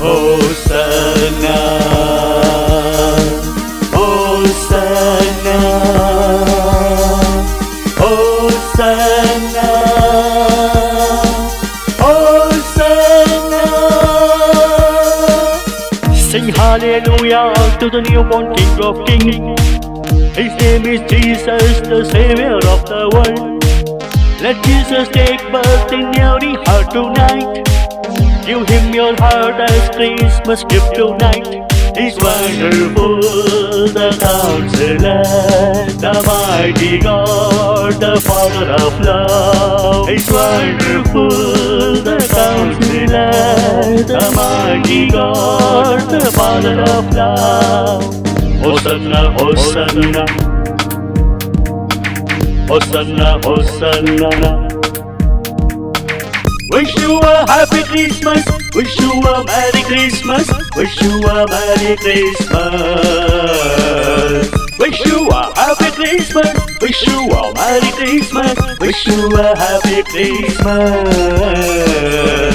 Hosanna. Sing hallelujah to the newborn King of Kings. His name is Jesus, the Savior of the world. Let Jesus take birth in every heart tonight. Give him your heart as Christmas gift tonight. He's wonderful, the counselor, the mighty God, the Father of love. He's wonderful, the counselor, the mighty God, the Father of love. Hosanna, Hosanna, Hosanna, Hosanna. Wish you a happy Christmas. Wish you a Merry Christmas. Wish you a Merry Christmas. Wish you a happy Christmas. Wish you a Merry Christmas. Wish you a happy Christmas.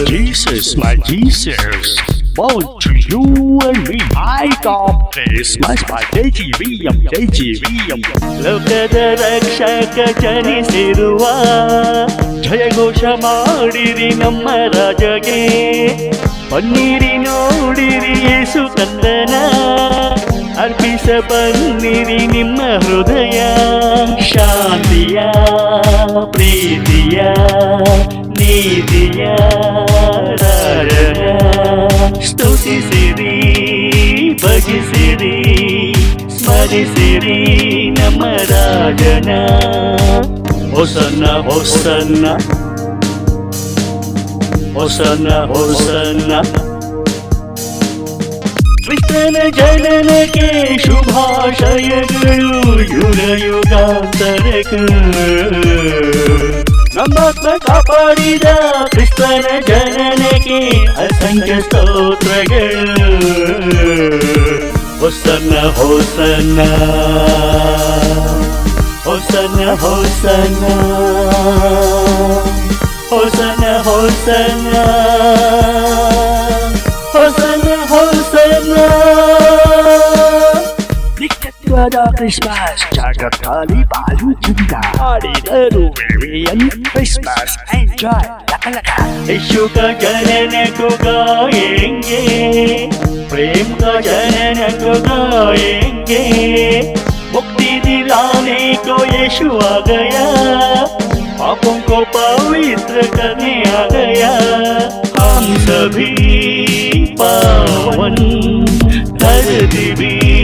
Jesus, my Jesus, born to you and me. I got Christmas by JGVM, JGVM. ಲೋಕದ ರಕ್ಷಕ ಜನಿಸಿರುವ ಜಯಘೋಷ ಮಾಡಿರಿ ನಮ್ಮ ರಾಜಗೆ ಬನ್ನಿರಿ ನೋಡಿರಿ ಯೇಸು ಕಂದನ ಅರ್ಪಿಸ ಬನ್ನಿರಿ ನಿಮ್ಮ ಹೃದಯ ಶಾಂತಿಯ ಪ್ರೀತಿಯ ಸ್ತುತಿಸಿರಿ ಭಜಿಸಿರಿ ಸ್ಮರಿಸಿರಿ ನಮ್ಮ ರಾಜನ ಹೊಸನ್ನ ಹೊಸನ್ನ ಹೊಸನ್ನ ಹೊಸನ್ನ ಕ್ರಿಸ್ತನ ಜನನಕ್ಕೆ ಶುಭಾಶಯಗಳು ಯುಗ ಯುಗಾಂತರಕ್ಕೂ ನಮ್ಮಾತ್ಮ ಕಾಪಾಡಿದ ಕ್ರಿಸ್ತನ ಜನನಕ್ಕೆ ಅಸಂಖ್ಯ ಸ್ತೋತ್ರಗಳು ಹೊಸನ್ನ ಹೊಸನ್ನ ಹೊಸನ್ನ ಹೊಸನ್ನ ಹೊಸನ್ನ ಹೊಸನ್ನ ಹೊಸನ್ನ Canada Christmas, Jagatali Balu Jinda, Hari Heru Marian Christmas, enjoy, laka laka. यीशु का जनन को गाएँगे प्रेम का जनन को गाएँगे मुक्ति दिलाने को यीशु आ गया पापों को पवित्र करने आ गया हम सभी पावन कर दिवी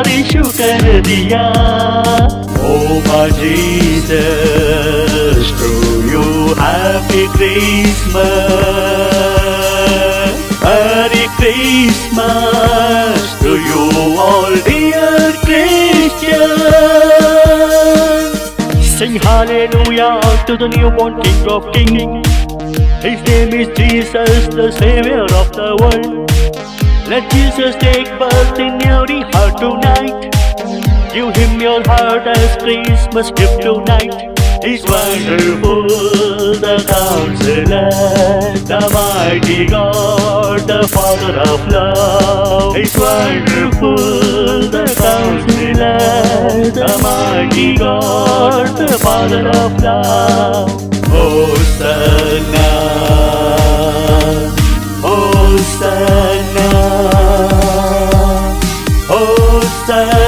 बारिश कर दिया ओ Jesus to you happy Christmas Hare Christmas to you all dear Christian sing hallelujah to the new born king of king His name is Jesus, the Savior of the world let Jesus take birth in every heart tonight. Give him your heart as Christmas gift tonight. He's wonderful, the counselor, the mighty God, the Father of love. He's wonderful, the counselor, the mighty God, the Father of love. Hosanna, Hosanna, 있어요